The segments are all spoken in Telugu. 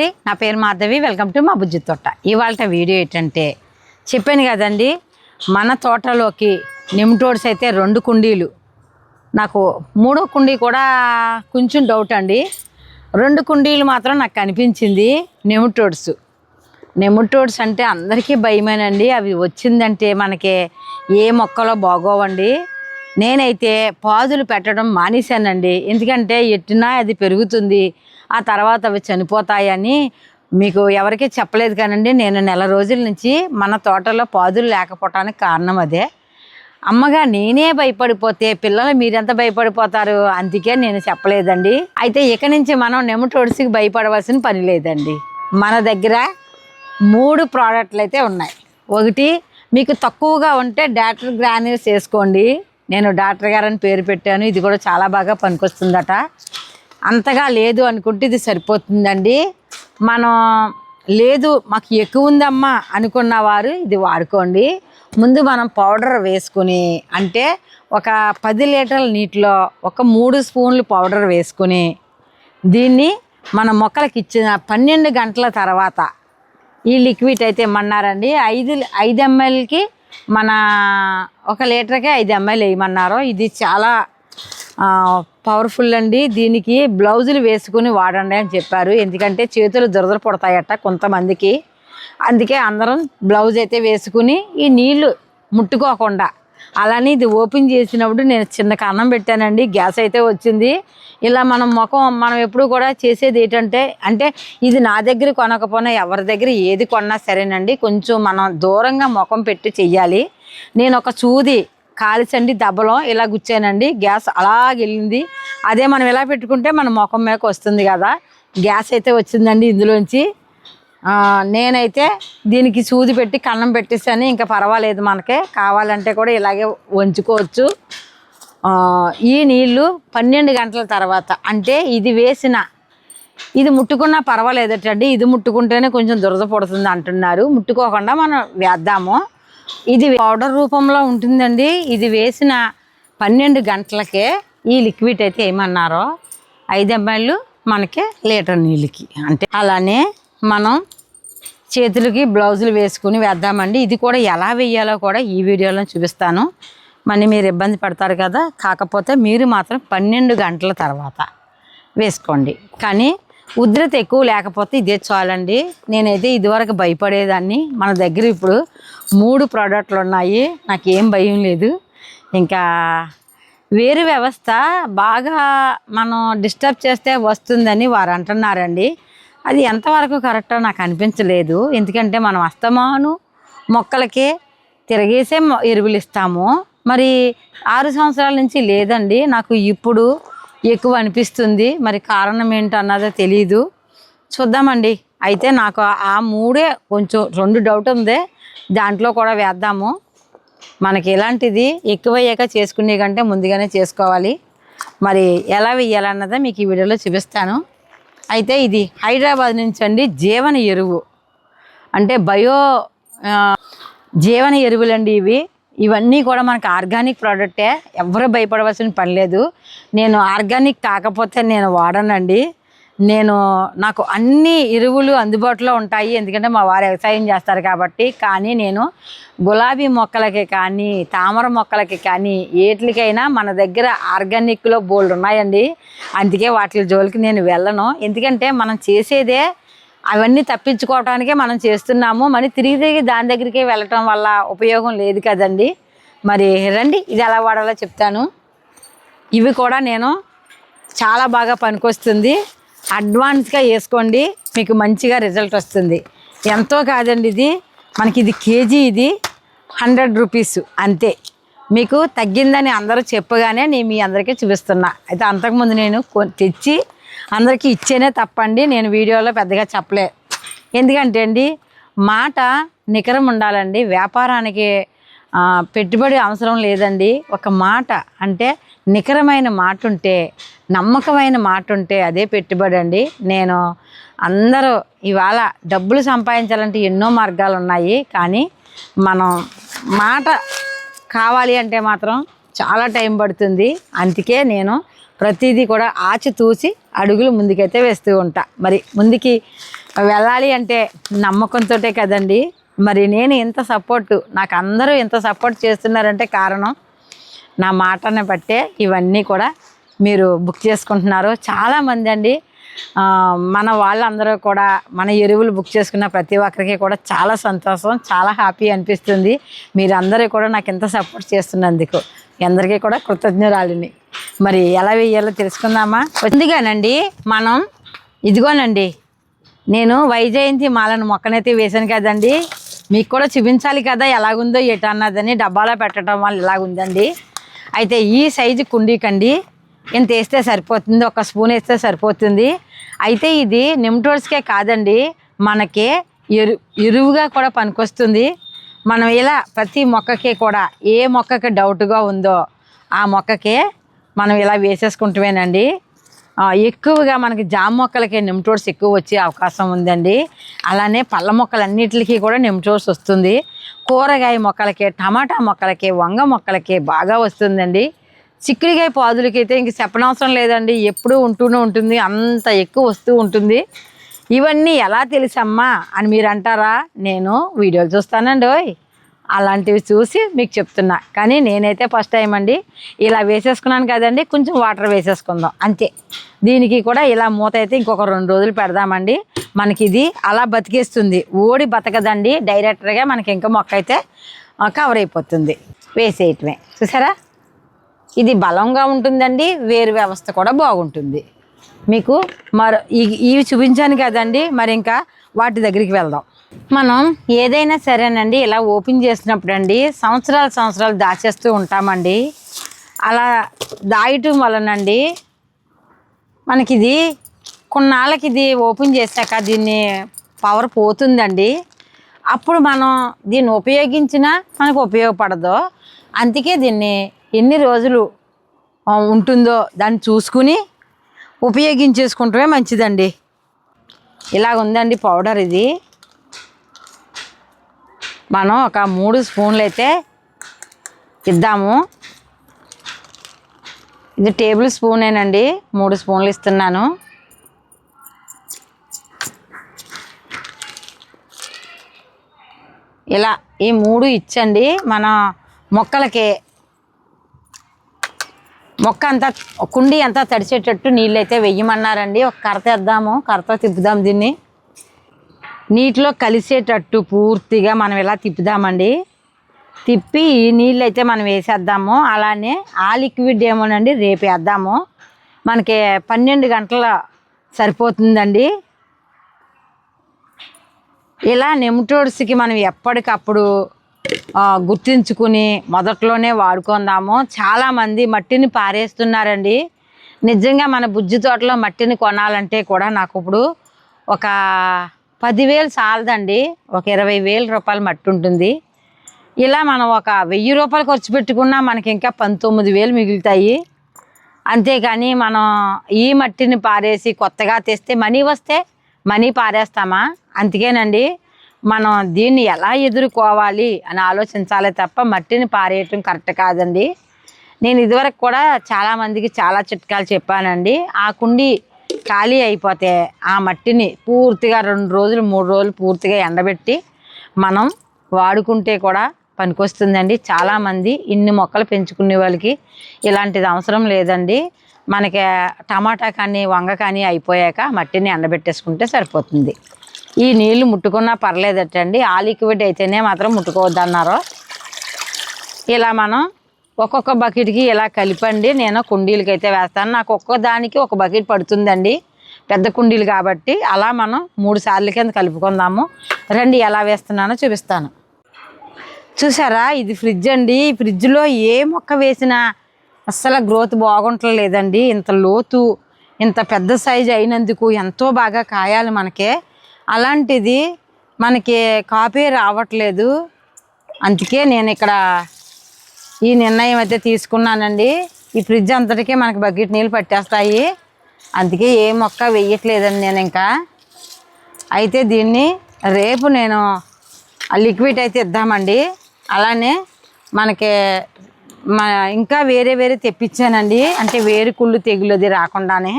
అండి నా పేరు మాధవి వెల్కమ్ టు మా బుజ్జి తోట. ఇవాళ వీడియో ఏంటంటే చెప్పాను కదండి మన తోటలోకి నిమ్టోడ్స్ అయితే రెండు కుండీలు. నాకు మూడో కుండీ కూడా కొంచెం డౌట్ అండి. రెండు కుండీలు మాత్రం నాకు కనిపించింది నెమటోడ్స్. నెమటోడ్స్ అంటే అందరికీ భయమేనండి. అవి వచ్చిందంటే మనకి ఏ మొక్కలో బాగోవండి. నేనైతే పాదులు పెట్టడం మానేశానండి. ఎందుకంటే ఎట్టినా అది పెరుగుతుంది. ఆ తర్వాత అవి చనిపోతాయని మీకు ఎవరికీ చెప్పలేదు కానండి. నేను నెల రోజుల నుంచి మన తోటలో పాదులు లేకపోవటానికి కారణం అదే. అమ్మగా నేనే భయపడిపోతే పిల్లలు మీరెంత భయపడిపోతారు? అందుకే నేను చెప్పలేదండి. అయితే ఇక నుంచి మనం నెమటోడ్స్కి భయపడవలసిన పని లేదండి. మన దగ్గర మూడు ప్రోడక్ట్లు అయితే ఉన్నాయి. ఒకటి మీకు తక్కువగా ఉంటే డాక్టర్ గ్రానిల్స్ వేసుకోండి. నేను డాక్టర్ గారని పేరు పెట్టాను. ఇది కూడా చాలా బాగా పనికొస్తుందట. అంతగా లేదు అనుకుంటే ఇది సరిపోతుందండి. మనం లేదు మాకు ఎక్కువ ఉందమ్మా అనుకున్న వారు ఇది వాడుకోండి. ముందు మనం పౌడర్ వేసుకుని అంటే ఒక పది లీటర్ల నీటిలో ఒక మూడు స్పూన్లు పౌడర్ వేసుకుని దీన్ని మన మొక్కలకి ఇచ్చిన పన్నెండు గంటల తర్వాత ఈ లిక్విడ్ అయితే ఇమ్మన్నారండి ఐదు ఐదు ఎంఎల్కి మన ఒక లీటర్కి ఐదు ఎంఎల్ వేయమన్నారు. ఇది చాలా పవర్ఫుల్ అండి. దీనికి బ్లౌజులు వేసుకుని వాడండి అని చెప్పారు. ఎందుకంటే చేతులు దురదలు పడతాయట కొంతమందికి. అందుకే అందరం బ్లౌజ్ అయితే వేసుకుని ఈ నీళ్ళు ముట్టుకోకుండా. అలానే ఇది ఓపెన్ చేసినప్పుడు నేను చిన్న కన్నం పెట్టానండి. గ్యాస్ అయితే వచ్చింది. ఇలా మనం ముఖం మనం ఎప్పుడు కూడా చేసేది ఏంటంటే అంటే ఇది నా దగ్గర కొనకపోయినా ఎవరి దగ్గర ఏది కొన్నా సరేనండి. కొంచెం మనం దూరంగా ముఖం పెట్టి చెయ్యాలి. నేను ఒక చూది కాల్చండి దెబ్బలో ఇలా గుచ్చానండి. గ్యాస్ అలాగ వెళ్ళింది. అదే మనం ఇలా పెట్టుకుంటే మన ముఖం మీదకి వస్తుంది కదా. గ్యాస్ అయితే వచ్చిందండి ఇందులోంచి. నేనైతే దీనికి సూది పెట్టి కన్నం పెట్టేసాను ఇంకా పర్వాలేదు మనకే. కావాలంటే కూడా ఇలాగే వంచుకోవచ్చు. ఈ నీళ్ళు పన్నెండు గంటల తర్వాత అంటే ఇది వేసిన ఇది ముట్టుకున్నా పర్వాలేదటండి. ఇది ముట్టుకుంటేనే కొంచెం దురద పడుతుంది అంటున్నారు. ముట్టుకోకుండా మనం వేద్దాము. ఇది పౌడర్ రూపంలో ఉంటుందండి. ఇది వేసిన పన్నెండు గంటలకే ఈ లిక్విడ్ అయితే ఏమన్నారో ఐదు ఎంఎల్ మనకి లీటర్ నీళ్ళకి. అంటే అలానే మనం చేతులకి బ్లౌజులు వేసుకుని వేద్దామండి. ఇది కూడా ఎలా వేయాలో కూడా ఈ వీడియోలో చూపిస్తాను. మరి మీరు ఇబ్బంది పడతారు కదా కాకపోతే మీరు మాత్రం పన్నెండు గంటల తర్వాత వేసుకోండి. కానీ ఉధృత ఎక్కువ లేకపోతే ఇదే చాలండి. నేనైతే ఇదివరకు భయపడేదాన్ని. మన దగ్గర ఇప్పుడు మూడు ప్రోడక్ట్లు ఉన్నాయి. నాకేం భయం లేదు. ఇంకా వేరు వ్యవస్థ బాగా మనం డిస్టర్బ్ చేస్తే వస్తుందని వారు అంటున్నారండి. అది ఎంతవరకు కరెక్టో నాకు అనిపించలేదు. ఎందుకంటే మనం అస్తమాను మొక్కలకే తిరగేసే ఎరువులు ఇస్తాము. మరి ఆరు సంవత్సరాల నుంచి లేదండి. నాకు ఇప్పుడు ఎక్కువ అనిపిస్తుంది. మరి కారణం ఏంటన్నదో తెలియదు చూద్దామండి. అయితే నాకు ఆ మూడే కొంచెం రెండు డౌట్ ఉంది. దాంట్లో కూడా వేద్దాము. మనకి ఎలాంటిది? ఎక్కువయ్యాక చేసుకునే కంటే ముందుగానే చేసుకోవాలి. మరి ఎలా వేయాలన్నదే మీకు ఈ వీడియోలో చూపిస్తాను. అయితే ఇది హైదరాబాద్ నుంచి అండి జీవన ఎరువు. అంటే బయో జీవన ఎరువులండి ఇవి. ఇవన్నీ కూడా మనకు ఆర్గానిక్ ప్రోడక్టే. ఎవరు భయపడవలసిన పని లేదు. నేను ఆర్గానిక్ కాకపోతే నేను వాడనండి. నేను నాకు అన్ని ఎరువులు అందుబాటులో ఉంటాయి. ఎందుకంటే మా వారు వ్యవసాయం చేస్తారు కాబట్టి. కానీ నేను గులాబీ మొక్కలకి కానీ తామర మొక్కలకి కానీ ఏట్లకైనా మన దగ్గర ఆర్గానిక్లో బోల్డ్ ఉన్నాయండి. అందుకే వాటి జోలికి నేను వెళ్ళను. ఎందుకంటే మనం చేసేదే అవన్నీ తప్పించుకోవటానికే మనం చేస్తున్నాము. మరి తిరిగి తిరిగి దాని దగ్గరికే వెళ్ళటం వల్ల ఉపయోగం లేదు కదండి. మరి రండి ఇది ఎలా వాడాలో చెప్తాను. ఇవి కూడా నేను చాలా బాగా పనికొస్తుంది. అడ్వాన్స్గా వేసుకోండి మీకు మంచిగా రిజల్ట్ వస్తుంది. ఎంతో కాదండి ఇది. మనకి ఇది కేజీ ఇది హండ్రెడ్ రూపీస్ అంతే. మీకు తగ్గిందని అందరూ చెప్పగానే నేను మీ అందరికీ చూపిస్తున్నా. అయితే అంతకుముందు నేను కొ- తెచ్చి అందరికీ ఇచ్చేనే తప్పండి నేను వీడియోలో పెద్దగా చెప్పలే. ఎందుకంటే అండి మాట నికరం ఉండాలండి వ్యాపారానికి పెట్టుబడి అవసరం లేదండి. ఒక మాట అంటే నికరమైన మాట ఉంటే నమ్మకమైన మాట ఉంటే అదే పెట్టుబడి అండి. నేను అందరూ ఇవాళ డబ్బులు సంపాదించాలంటే ఎన్నో మార్గాలు ఉన్నాయి కానీ మనం మాట కావాలి అంటే మాత్రం చాలా టైం పడుతుంది. అందుకే నేను ప్రతిదీ కూడా ఆచితూసి అడుగులు ముందుకైతే వేస్తూ ఉంటా. మరి ముందుకి వెళ్ళాలి అంటే నమ్మకంతో కదండి. మరి నేను ఇంత సపోర్ట్ నాకు అందరూ ఇంత సపోర్ట్ చేస్తున్నారంటే కారణం నా మాటని బట్టే ఇవన్నీ కూడా మీరు బుక్ చేసుకుంటున్నారు. చాలామంది అండి మన వాళ్ళందరూ కూడా మన ఎరువులు బుక్ చేసుకున్న ప్రతి ఒక్కరికి కూడా చాలా సంతోషం చాలా హ్యాపీ అనిపిస్తుంది. మీరందరూ కూడా నాకు ఇంత సపోర్ట్ చేస్తున్నందుకు. అందరికీ కూడా కృతజ్ఞరాలిని. మరి ఎలా వేయాలో తెలుసుకుందామా? ముందుగానండి మనం ఇదిగోనండి నేను వైజయంతి మాలను మొక్కనైతే వేశాను కదండి. మీకు కూడా చూపించాలి కదా ఎలాగుందో ఎటు అన్నదని డబ్బాలో పెట్టడం వల్ల ఇలాగుందండి. అయితే ఈ సైజు కుండీకండి ఇంత వేస్తే సరిపోతుంది ఒక స్పూన్ వేస్తే సరిపోతుంది. అయితే ఇది నిమ్టోడ్స్కే కాదండి మనకి ఎరు ఎరువుగా కూడా పనికొస్తుంది. మనం ఇలా ప్రతి మొక్కకి కూడా ఏ మొక్కకి డౌట్గా ఉందో ఆ మొక్కకే మనం ఇలా వేసేసుకుంటామేనండి ఎక్కువగా మనకి జామ మొక్కలకి నిమ్టోడ్స్ ఎక్కువ వచ్చే అవకాశం ఉందండి. అలానే పళ్ళ మొక్కలన్నిటికీ కూడా నిమ్టోడ్స్ వస్తుంది. కూరగాయ మొక్కలకి టమాటా మొక్కలకి వంగ మొక్కలకి బాగా వస్తుందండి. చిక్కుడుగాయ పాదులకి అయితే ఇంక చెప్పనవసరం లేదండి. ఎప్పుడూ ఉంటూనే ఉంటుంది. అంత ఎక్కువ వస్తూ ఉంటుంది. ఇవన్నీ ఎలా తెలుసమ్మా అని మీరు అంటారా? నేను వీడియోలు చూస్తానండి ఓయ్. అలాంటివి చూసి మీకు చెప్తున్నా. కానీ నేనైతే ఫస్ట్ టైం అండి. ఇలా వేసేసుకున్నాను కదండి. కొంచెం వాటర్ వేసేసుకుందాం. అంతే. దీనికి కూడా ఇలా మూత అయితే ఇంకొక రెండు రోజులు పెడదామండి. మనకి ఇది అలా బతికేస్తుంది. ఓడి బతకదండి. డైరెక్టర్గా మనకి ఇంకా మొక్క అయితే కవర్ అయిపోతుంది. వేసేయటమే. చూసారా? ఇది బలంగా ఉంటుందండి. వేరు వ్యవస్థ కూడా బాగుంటుంది. మీకు మరో ఇవి చూపించాను కదండి. మరి ఇంకా వాటి దగ్గరికి వెళ్దాం. మనం ఏదైనా సరేనండి ఇలా ఓపెన్ చేసినప్పుడు అండి సంవత్సరాలు సంవత్సరాలు దాచేస్తూ ఉంటామండి. అలా దాయటం వలనండి మనకి ఇది కొన్నాళ్ళకి ఇది ఓపెన్ చేశాక దీన్ని పవర్ పోతుందండి. అప్పుడు మనం దీన్ని ఉపయోగించినా మనకు ఉపయోగపడదు. అందుకే దీన్ని ఎన్ని రోజులు ఉంటుందో దాన్ని చూసుకుని ఉపయోగించేసుకుంటమే మంచిదండి. ఇలాగ ఉందండి పౌడర్ ఇది. మనం ఒక మూడు స్పూన్లు అయితే ఇద్దాము. ఇది టేబుల్ స్పూనేనండి. మూడు స్పూన్లు ఇస్తున్నాను. ఇలా ఈ మూడు ఇచ్చండి. మన మొక్కలకి మొక్క అంతా కుండీ అంతా తడిచేటట్టు నీళ్ళైతే వెయ్యమన్నారండి. ఒక కరత వేద్దాము కరత తిప్పుదాం దీన్ని. నీటిలో కలిసేటట్టు పూర్తిగా మనం ఇలా తిప్పుదామండి? తిప్పి ఈ నీళ్ళు అయితే మనం వేసేద్దాము. అలానే ఆ లిక్విడ్ ఏమోనండి రేపు వేద్దాము. మనకి పన్నెండు గంటల సరిపోతుందండి. ఇలా నెమటోడ్స్కి మనం ఎప్పటికప్పుడు గుర్తించుకుని మొదట్లోనే వాడుకుందాము. చాలామంది మట్టిని పారేస్తున్నారండి. నిజంగా మన బుజ్జి తోటలో మట్టిని కొనాలంటే కూడా నాకు ఇప్పుడు ఒక పదివేలు చాలదండి. ఒక ఇరవై వేల రూపాయలు మట్టి ఉంటుంది. ఇలా మనం ఒక వెయ్యి రూపాయలు ఖర్చు పెట్టుకున్నా మనకి ఇంకా పంతొమ్మిది వేలు మిగులుతాయి. అంతేకాని మనం ఈ మట్టిని పారేసి కొత్తగా తెస్తే మనీ వస్తే మనీ పారేస్తామా? అందుకేనండి. మనం దీన్ని ఎలా ఎదుర్కోవాలి అని ఆలోచించాలి తప్ప మట్టిని పారేయటం కరెక్ట్ కాదండి. నేను ఇదివరకు కూడా చాలామందికి చాలా చిట్కాలు చెప్పానండి. ఆ కుండి ఖాళీ అయిపోతే ఆ మట్టిని పూర్తిగా రెండు రోజులు మూడు రోజులు పూర్తిగా ఎండబెట్టి మనం వాడుకుంటే కూడా పనికొస్తుందండి. చాలామంది ఇన్ని మొక్కలు పెంచుకునే వాళ్ళకి ఇలాంటిది అవసరం లేదండి. మనకి టమాటా కానీ వంగ కానీ అయిపోయాక మట్టిని ఎండబెట్టేసుకుంటే సరిపోతుంది. ఈ నీళ్ళు ముట్టుకున్నా పర్లేదటండి. ఆ లిక్విడ్ అయితేనే మాత్రం ముట్టుకోవద్దన్నారు. ఇలా మనం ఒక్కొక్క బకెట్కి ఇలా కలిపండి. నేను కుండీలకి అయితే వేస్తాను. నాకు ఒక్కొక్క దానికి ఒక బకెట్ పడుతుందండి. పెద్ద కుండీలు కాబట్టి అలా మనం మూడు సార్లు కింద కలుపుకుందాము. రండి ఎలా వేస్తున్నానో చూపిస్తాను. చూసారా? ఇది ఫ్రిడ్జ్ అండి. ఈ ఫ్రిడ్జ్లో ఏ మొక్క వేసినా అస్సలు గ్రోత్ బాగుంటలేదండి ఇంత లోతు ఇంత పెద్ద సైజు అయినందుకు ఎంతో బాగా కాయాలి మనకే. అలాంటిది మనకి కాపీ రావట్లేదు. అందుకే నేను ఇక్కడ ఈ నిర్ణయం అయితే తీసుకున్నానండి. ఈ ఫ్రిడ్జ్ అంతటికీ మనకి బకెట్ నీళ్ళు పట్టేస్తాయి. అందుకే ఏ మొక్క వేయట్లేదండి నేను ఇంకా. అయితే దీన్ని రేపు నేను లిక్విడ్ అయితే ఇద్దామండి. అలానే మనకి మా ఇంకా వేరే వేరే తెప్పించానండి. అంటే వేరు కుళ్ళు తెగులు అది రాకుండానే.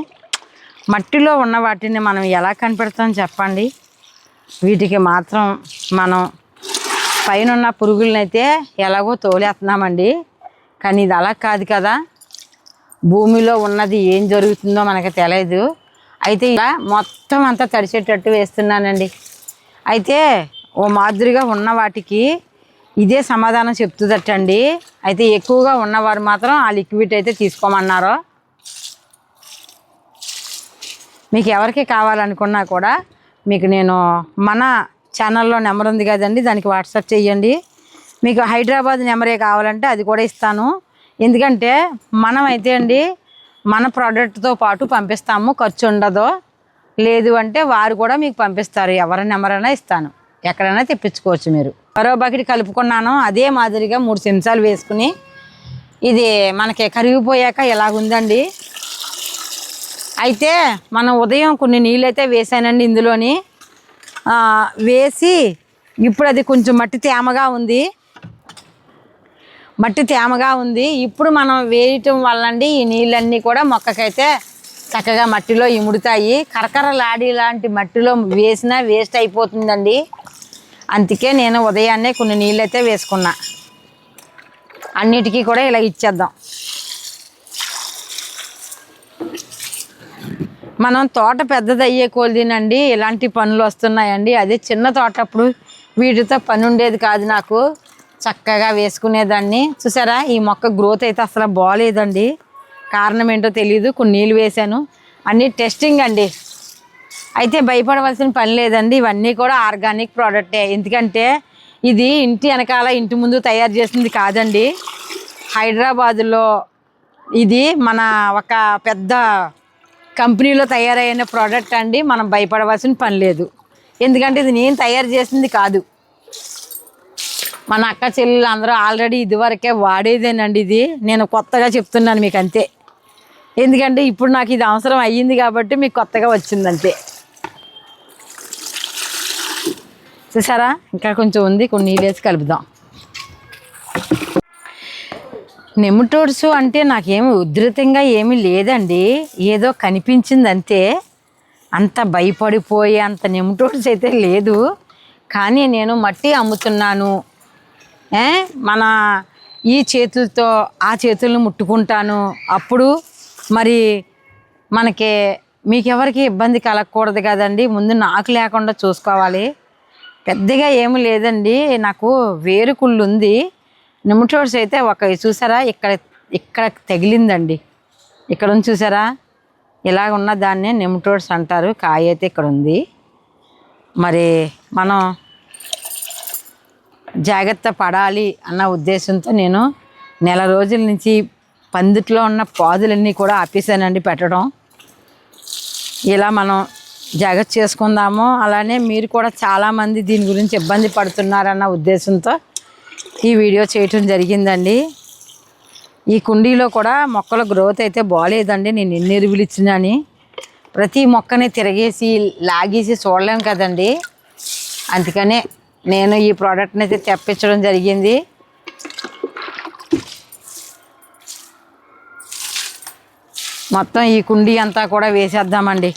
మట్టిలో ఉన్న వాటిని మనం ఎలా కనిపెడతాం చెప్పండి? వీటికి మాత్రం మనం పైన ఉన్న పురుగులనైతే ఎలాగో తోలేస్తున్నామండి కానీ ఇది అలా కాదు కదా. భూమిలో ఉన్నది ఏం జరుగుతుందో మనకు తెలియదు అయితే ఇలా మొత్తం అంతా తడిచేటట్టు వేస్తున్నానండి. అయితే ఓ మాదిరిగా ఉన్న వాటికి ఇదే సమాధానం చెప్తుందటండి. అయితే ఎక్కువగా ఉన్నవారు మాత్రం ఆ లిక్విడ్ అయితే తీసుకోమన్నారు. మీకు ఎవరికి కావాలనుకున్నా కూడా మీకు నేను మన ఛానల్లో నెంబర్ ఉంది కదండి దానికి వాట్సాప్ చేయండి. మీకు హైదరాబాద్ నెంబరే కావాలంటే అది కూడా ఇస్తాను. ఎందుకంటే మనం అయితే అండి మన ప్రోడక్ట్తో పాటు పంపిస్తాము ఖర్చు ఉండదు లేదు అంటే వారు కూడా మీకు పంపిస్తారు ఎవరి నెంబర్ అయినా ఇస్తాను. ఎక్కడైనా తెప్పించుకోవచ్చు మీరు. మరో బకెట్ కలుపుకున్నాను అదే మాదిరిగా మూడు చెంచాలు వేసుకుని. ఇది మనకి కరిగిపోయాక ఎలాగుందండి అయితే మనం ఉదయం కొన్ని నీళ్ళైతే వేసానండి ఇందులోని. వేసి ఇప్పుడు అది కొంచెం మట్టి తేమగా ఉంది. మట్టి తేమగా ఉంది. ఇప్పుడు మనం వేయటం వల్ల అండి ఈ నీళ్ళన్నీ కూడా మొక్కకైతే చక్కగా మట్టిలో ఇముడుతాయి. కరకరలాడి లాంటి మట్టిలో వేసినా వేస్ట్ అయిపోతుందండి. అందుకే నేను ఉదయాన్నే కొన్ని నీళ్ళు అయితే వేసుకున్నా. అన్నిటికీ కూడా ఇలా ఇచ్చేద్దాం. మనం తోట పెద్దది అయ్యే కొలిదినండి ఇలాంటి పనులు వస్తున్నాయండి. అదే చిన్న తోట అప్పుడు వీటితో పని ఉండేది కాదు నాకు. చక్కగా వేసుకునేదాన్ని. చూసారా ఈ మొక్క గ్రోత్ అయితే అసలు బాగాలేదండి కారణం ఏంటో తెలియదు కొన్ని నీళ్ళు వేశాను. అన్నీ టెస్టింగ్ అండి. అయితే భయపడవలసిన పని లేదండి. ఇవన్నీ కూడా ఆర్గానిక్ ప్రోడక్టే ఎందుకంటే ఇది ఇంటి వెనకాల ఇంటి ముందు తయారు చేసింది కాదండి. హైదరాబాదులో ఇది మన ఒక పెద్ద కంపెనీలో తయారైన ప్రోడక్ట్ అండి మనం భయపడవలసిన పని లేదు. ఎందుకంటే ఇది నేను తయారు చేసింది కాదు. మన అక్క చెల్లెలు అందరూ ఆల్రెడీ ఇదివరకే వాడేదేనండి ఇది. నేను కొత్తగా చెప్తున్నాను మీకు అంతే. ఎందుకంటే ఇప్పుడు నాకు ఇది అవసరం అయ్యింది కాబట్టి మీకు కొత్తగా వచ్చింది అంతే. చూసారా? ఇంకా కొంచెం ఉంది కొన్ని నీళ్ళు వేసి కలుపుదాం. నెమటోడ్స్ అంటే నాకేమి ఉధృతంగా ఏమీ లేదండి. ఏదో కనిపించింది అంతే అంత భయపడిపోయి అంత నెమటోడ్స్ అయితే లేదు. కానీ నేను మట్టి అమ్ముతున్నాను. మన ఈ చేతులతో ఆ చేతులను ముట్టుకుంటాను. అప్పుడు మరి మనకి మీకెవరికి ఇబ్బంది కలగకూడదు కదండి. ముందు నాకు లేకుండా చూసుకోవాలి. పెద్దగా ఏమీ లేదండి. నాకు వేరుకుళ్ళు ఉంది. నిమిషోడ్స్ అయితే ఒక చూసారా? ఇక్కడ ఇక్కడ తగిలిందండి. ఇక్కడ ఉంది చూసారా? ఇలా ఉన్న దాన్నే నిమిటోడ్స్ అంటారు. కాయ అయితే ఇక్కడ ఉంది. మరి మనం జాగ్రత్త పడాలి అన్న ఉద్దేశంతో నేను నెల రోజుల నుంచి పందిట్లో ఉన్న పాదులన్నీ కూడా ఆపేసానండి పెట్టడం. ఇలా మనం జాగ్రత్త చేసుకుందాము. అలానే మీరు కూడా చాలామంది దీని గురించి ఇబ్బంది పడుతున్నారన్న ఉద్దేశంతో ఈ వీడియో చేయటం జరిగిందండి. ఈ కుండీలో కూడా మొక్కల గ్రోత్ అయితే బాగాలేదండి నేను ఎన్ని ఎరువులు ఇచ్చినాని ప్రతి మొక్కని తిరగేసి లాగేసి చూడలేం కదండి. అందుకనే నేను ఈ ప్రోడక్ట్ని అయితే తెప్పించడం జరిగింది. మొత్తం ఈ కుండీ అంతా కూడా వేసేద్దామండి.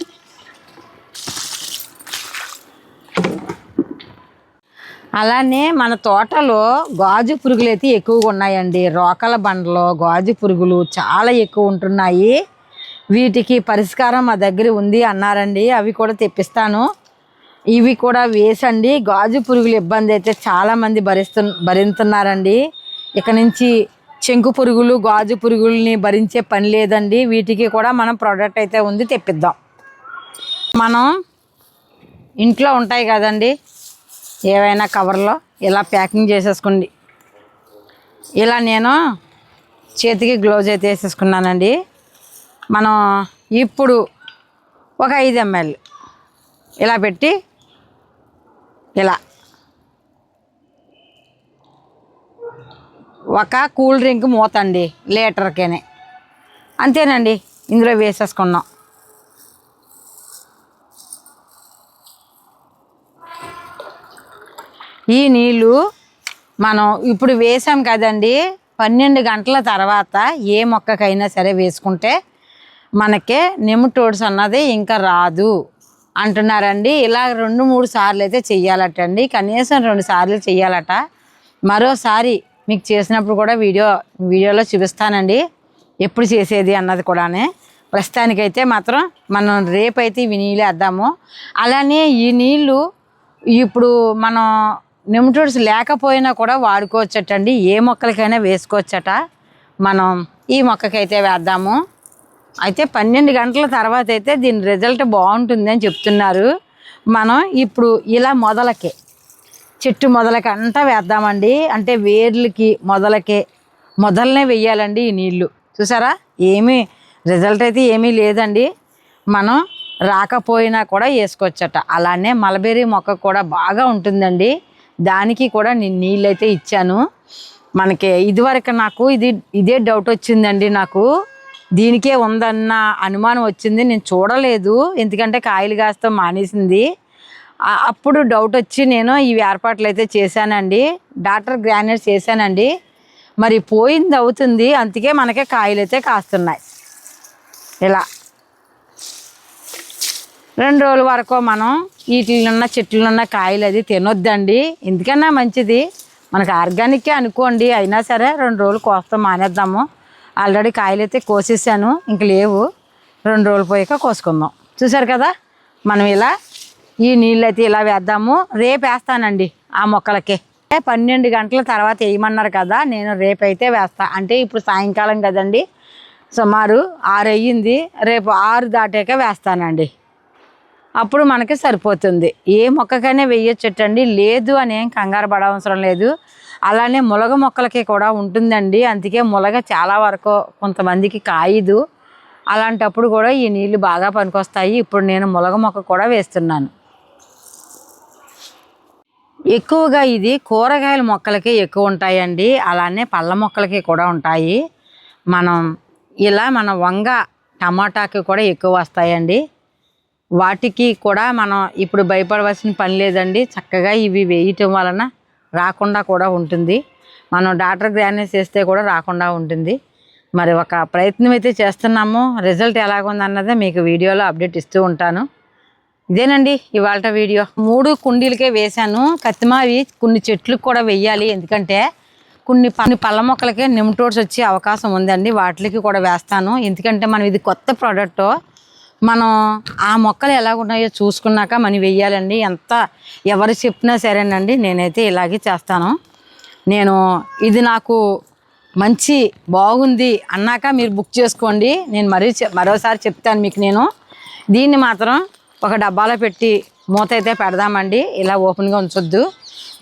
అలానే మన తోటలో గాజు పురుగులు అయితే ఎక్కువగా ఉన్నాయండి. రోకల బండలో గాజు పురుగులు చాలా ఎక్కువ ఉంటున్నాయి. వీటికి పరిష్కారం మా దగ్గర ఉంది అన్నారండి. అవి కూడా తెప్పిస్తాను. ఇవి కూడా వేసండి. గాజు పురుగుల ఇబ్బంది అయితే చాలామంది భరిస్తు భరిస్తున్నారండి ఇక నుంచి చెంకు పురుగులు గాజు పురుగుల్ని భరించే పని లేదండి. వీటికి కూడా మనం ప్రోడక్ట్ అయితే ఉంది తెప్పిద్దాం. మనం ఇంట్లో ఉంటాయి కదండి. ఏవైనా కవర్లో ఇలా ప్యాకింగ్ చేసేసుకోండి. ఇలా నేను చేతికి గ్లోవ్స్ అయితే వేసేసుకున్నానండి. మనం ఇప్పుడు ఒక ఐదు ఎంఎల్ ఇలా పెట్టి ఇలా ఒక కూల్ డ్రింక్ మూతండి లీటర్కేనే. అంతేనండి ఇందులో వేసేసుకున్నాం. ఈ నీళ్ళు మనం ఇప్పుడు వేసాం కదండి పన్నెండు గంటల తర్వాత ఏ మొక్కకైనా సరే వేసుకుంటే మనకే నెమటోడ్స్ అన్నది ఇంకా రాదు అంటున్నారండి. ఇలా రెండు మూడు సార్లు అయితే చెయ్యాలటండి. కనీసం రెండు సార్లు చెయ్యాలట. మరోసారి మీకు చేసినప్పుడు కూడా వీడియో వీడియోలో చూపిస్తానండి. ఎప్పుడు చేసేది అన్నది కూడానే. ప్రస్తుతానికైతే మాత్రం మనం రేపైతే ఇవి నీళ్ళు వేద్దాము. అలానే ఈ నీళ్ళు ఇప్పుడు మనం నెమటోడ్స్ లేకపోయినా కూడా వాడుకోవచ్చటండి. ఏ మొక్కలకైనా వేసుకోవచ్చట. మనం ఈ మొక్కకైతే వేద్దాము. అయితే పన్నెండు గంటల తర్వాత అయితే దీని రిజల్ట్ బాగుంటుంది అని చెప్తున్నారు. మనం ఇప్పుడు ఇలా మొదలకి చెట్టు మొదలకి అంతా వేద్దామండి. అంటే వేర్లకి మొదలకే మొదలనే వెయ్యాలండి ఈ నీళ్ళు చూసారా? ఏమీ రిజల్ట్ అయితే ఏమీ లేదండి. మనం రాకపోయినా కూడా వేసుకోవచ్చట. అలానే మలబెర్రీ మొక్క కూడా బాగా ఉంటుందండి. దానికి కూడా నేను నీళ్ళు అయితే ఇచ్చాను. మనకి ఇదివరకు నాకు ఇది ఇదే డౌట్ వచ్చిందండి నాకు. దీనికే ఉందన్న అనుమానం వచ్చింది. నేను చూడలేదు. ఎందుకంటే కాయలు కాస్త మానేసింది. అప్పుడు డౌట్ వచ్చి నేను ఇవి ఏర్పాట్లు అయితే చేశానండి. డాక్టర్ గ్రానైట్ చేశానండి. మరి పోయింది అవుతుంది. అందుకే మనకే కాయలు అయితే కాస్తున్నాయి. ఇలా. రెండు రోజుల వరకు మనం వీటిలున్న చెట్లున్న కాయలు అది తినొద్దండి. ఎందుకన్నా మంచిది? మనకు ఆర్గానికే అనుకోండి. అయినా సరే రెండు రోజులు కోస్తాం మానేద్దాము. ఆల్రెడీ కాయలు అయితే కోసేసాను. ఇంక లేవు. రెండు రోజులు పోయాక కోసుకుందాం. చూసారు కదా? మనం ఇలా ఈ నీళ్ళు అయితే ఇలా వేద్దాము. రేపు వేస్తానండి ఆ మొక్కలకి. పన్నెండు గంటల తర్వాత వేయమన్నారు కదా? నేను రేపైతే వేస్తా. అంటే ఇప్పుడు సాయంకాలం కదండి. సుమారు ఆరు అయ్యింది. రేపు ఆరు దాటాక వేస్తానండి. అప్పుడు మనకి సరిపోతుంది. ఏ మొక్కకైనా వేయొచ్చటండి. లేదు అని ఏం కంగారు పడవసరం లేదు. అలానే ములగ మొక్కలకి కూడా ఉంటుందండి. అందుకే ములగ చాలా వరకు కొంతమందికి కాయదు. అలాంటప్పుడు కూడా ఈ నీళ్ళు బాగా పనికొస్తాయి. ఇప్పుడు నేను ములగ మొక్క కూడా వేస్తున్నాను. ఎక్కువగా ఇది కూరగాయల మొక్కలకి ఎక్కువ ఉంటాయండి. అలానే పళ్ళ మొక్కలకి కూడా ఉంటాయి. మనం ఇలా మన వంగ టమాటాకి కూడా ఎక్కువ వస్తాయండి. వాటికి కూడా మనం ఇప్పుడు భయపడవలసిన పని లేదండి. చక్కగా ఇవి వేయటం వలన రాకుండా కూడా ఉంటుంది. మనం డాక్టర్ గ్రానేజ్ చేస్తే కూడా రాకుండా ఉంటుంది. మరి ఒక ప్రయత్నం అయితే చేస్తున్నాము. రిజల్ట్ ఎలాగుందన్నదే మీకు వీడియోలో అప్డేట్ ఇస్తూ ఉంటాను. ఇదేనండి ఇవాళ వీడియో. మూడు కుండీలకే వేశాను. కత్తిమావి కొన్ని చెట్లకు కూడా వెయ్యాలి ఎందుకంటే కొన్ని కొన్ని పళ్ళ మొక్కలకే నిమ్టోడ్స్ వచ్చే అవకాశం ఉందండి. వాటికి కూడా వేస్తాను. ఎందుకంటే మనం ఇది కొత్త ప్రోడక్ట్. మనం ఆ మొక్కలు ఎలాగున్నాయో చూసుకున్నాక మనం వెయ్యాలండి. ఎంత ఎవరు చెప్పినా సరేనండి. నేనైతే ఇలాగే చేస్తాను. నేను ఇది నాకు మంచి బాగుంది అన్నాక మీరు బుక్ చేసుకోండి. నేను మరీ మరోసారి చెప్తాను మీకు నేను. దీన్ని మాత్రం ఒక డబ్బాలో పెట్టి మూత అయితే పెడదామండి. ఇలా ఓపెన్గా ఉంచొద్దు.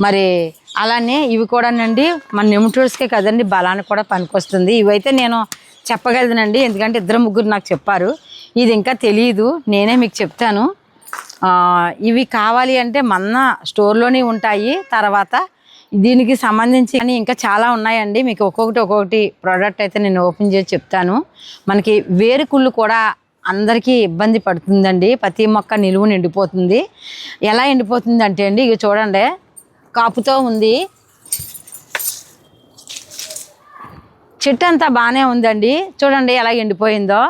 మరి అలానే ఇవి కూడానండి మన నిమిటోడ్స్కే కదండి బలానికి కూడా పనికొస్తుంది. ఇవైతే నేను చెప్పగలదునండి ఎందుకంటే ఇద్దరు ముగ్గురు నాకు చెప్పారు. ఇది ఇంకా తెలియదు నేనే మీకు చెప్తాను. ఇవి కావాలి అంటే మన్న స్టోర్లోనే ఉంటాయి తర్వాత దీనికి సంబంధించి కానీ ఇంకా చాలా ఉన్నాయండి. మీకు ఒక్కొక్కటి ఒక్కొక్కటి ప్రోడక్ట్ అయితే నేను ఓపెన్ చేసి చెప్తాను. మనకి వేరుకుళ్ళు కూడా అందరికీ ఇబ్బంది పడుతుందండి. ప్రతి మొక్క నిలువు నిండిపోతుంది. ఎలా ఎండిపోతుంది అంటే అండి ఇవి చూడండి. కాపుతో ఉంది. చెట్టు అంతా బాగానే ఉందండి. చూడండి ఎలా ఎండిపోయిందో.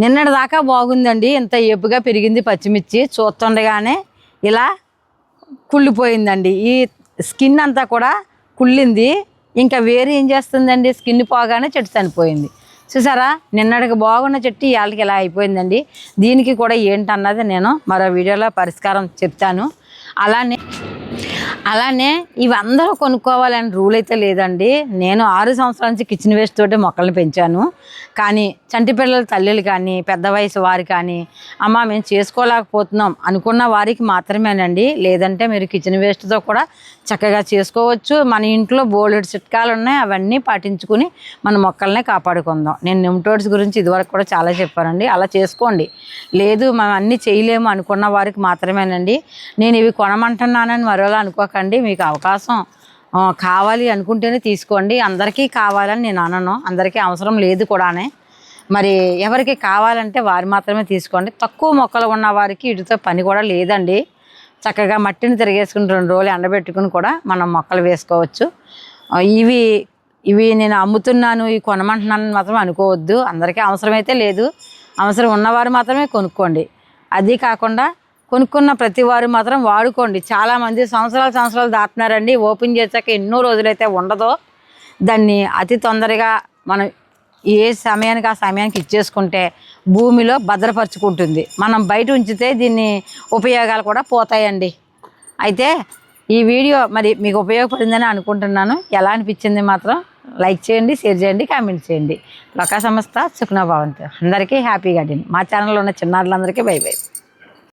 నిన్నటి దాకా బాగుందండి. ఇంత ఏపుగా పెరిగింది పచ్చిమిర్చి. చూస్తుండగానే ఇలా కుళ్ళిపోయిందండి. ఈ స్కిన్ అంతా కూడా కుళ్ళింది. ఇంకా వేరు ఏం చేస్తుందండి? స్కిన్ పోగానే చెట్టు చనిపోయింది. చూసారా? నిన్నటికి బాగున్న చెట్టు ఇవాళకి ఇలా అయిపోయిందండి. దీనికి కూడా ఏంటన్నది నేను మరో వీడియోలో పరిష్కారం చెప్తాను. అలానే అలానే ఇవి అందరూ కొనుక్కోవాలని రూల్ అయితే లేదండి. నేను ఆరు సంవత్సరాల నుంచి కిచెన్ వేస్ట్ తోటే మొక్కల్ని పెంచాను. కానీ చంటి పిల్లల తల్లులు కానీ పెద్ద వయసు వారు కానీ అమ్మ మేము చేసుకోలేకపోతున్నాం అనుకున్న వారికి మాత్రమేనండి. లేదంటే మీరు కిచెన్ వేస్ట్తో కూడా చక్కగా చేసుకోవచ్చు. మన ఇంట్లో బోలెడు చిట్కాలు ఉన్నాయి అవన్నీ పాటించుకుని మన మొక్కలనే కాపాడుకుందాం. నేను నిమ్టోడ్స్ గురించి ఇదివరకు కూడా చాలా చెప్పానండి. అలా చేసుకోండి. లేదు మనం అన్నీ చేయలేము అనుకున్న వారికి మాత్రమేనండి. నేను ఇవి కొనమంటున్నానని మరో మరోలా అనుకోకండి మీకు అవకాశం కావాలి అనుకుంటేనే తీసుకోండి. అందరికీ కావాలని నేను అనను. అందరికీ అవసరం లేదు కూడానే. మరి ఎవరికి కావాలంటే వారు మాత్రమే తీసుకోండి. తక్కువ మొక్కలు ఉన్న వారికి వీటితో పని కూడా లేదండి. చక్కగా మట్టిని తిరిగేసుకుని రెండు రోజులు ఎండబెట్టుకుని కూడా మనం మొక్కలు వేసుకోవచ్చు. ఇవి ఇవి నేను అమ్ముతున్నాను ఇవి కొనమంటున్నాను మాత్రం అనుకోవద్దు. అందరికీ అవసరమైతే లేదు. అవసరం ఉన్నవారు మాత్రమే కొనుక్కోండి. అది కాకుండా కొనుక్కున్న ప్రతి వారు మాత్రం వాడుకోండి. చాలామంది సంవత్సరాలు సంవత్సరాలు దాటున్నారండి ఓపెన్ చేశాక ఎన్నో రోజులైతే ఉండదో దాన్ని అతి తొందరగా మనం ఏ సమయానికి ఆ సమయానికి ఇచ్చేసుకుంటే భూమిలో భద్రపరుచుకుంటుంది. మనం బయట ఉంచితే దీన్ని ఉపయోగాలు కూడా పోతాయండి. అయితే ఈ వీడియో మరి మీకు ఉపయోగపడిందని అనుకుంటున్నాను. ఎలా అనిపించింది మాత్రం లైక్ చేయండి షేర్ చేయండి కామెంట్ చేయండి. లోకా సంస్థ సుఖనా భవంతు. అందరికీ హ్యాపీ గార్డెన్. మా ఛానల్లో ఉన్న చిన్నారులందరికీ బై బై.